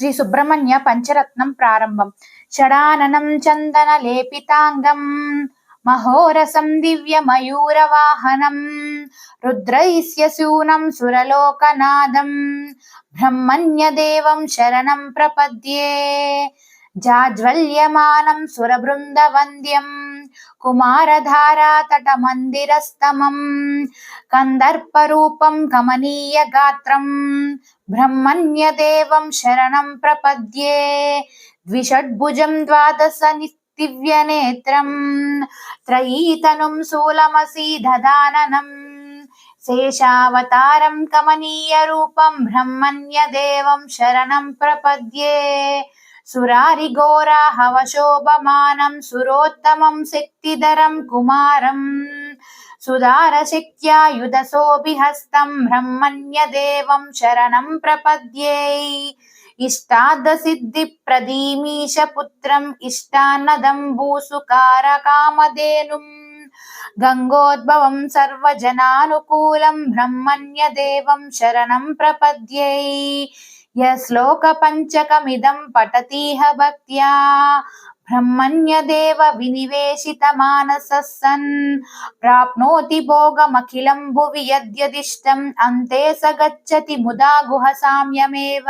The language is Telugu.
శ్రీ సుబ్రహ్మణ్య పంచరత్నం ప్రారంభం. షడాననం చందన లేపితాంగం మహోరసం దివ్య మయూరవాహనం రుద్రైస్య శూనం సురలోకనాదం. బ్రహ్మణ్యదేవం శరణం ప్రపద్యే. జాజ్వల్యమానం సురబృందవంద్యం. కుమారధారాతటమందిరస్తమం కందర్పరూపం కమనీయ గాత్రం బ్రహ్మణ్యదేవం శరణం ప్రపద్యే ద్విషడ్భుజం ద్వాదశ దివ్యనేత్రం త్రయీతనుం శూలమసీదదాననం శేషావతారం కమనీయ రూపం బ్రహ్మణ్యదేవం శరణం ప్రపద్యే సురారిఘోరా హవశోభమానం సురోత్తమం శక్తిధరం కుమారం. సుధారశక్త్యాయుధసోభిహస్తం బ్రహ్మణ్యదేవం శరణం ప్రపద్యే. ఇష్టార్థసిద్ధి ప్రదీమీశ పుత్రం ఇష్టాన్నదం భూసుకార కామధేనుం గంగోద్భవం సర్వజనానుకూలం బ్రహ్మణ్యదేవం శరణం ప్రపద్యై. యశ్లోక పంచకమిదం పఠతీహ భక్త్యా. బ్రహ్మణ్యదేవ వినివేశిత మానస సన్ ప్రాప్నోతి భోగమఖిలం భువి యద్యదిష్టం అంతే స గచ్చతి ముదా గుహ సామ్యమేవ.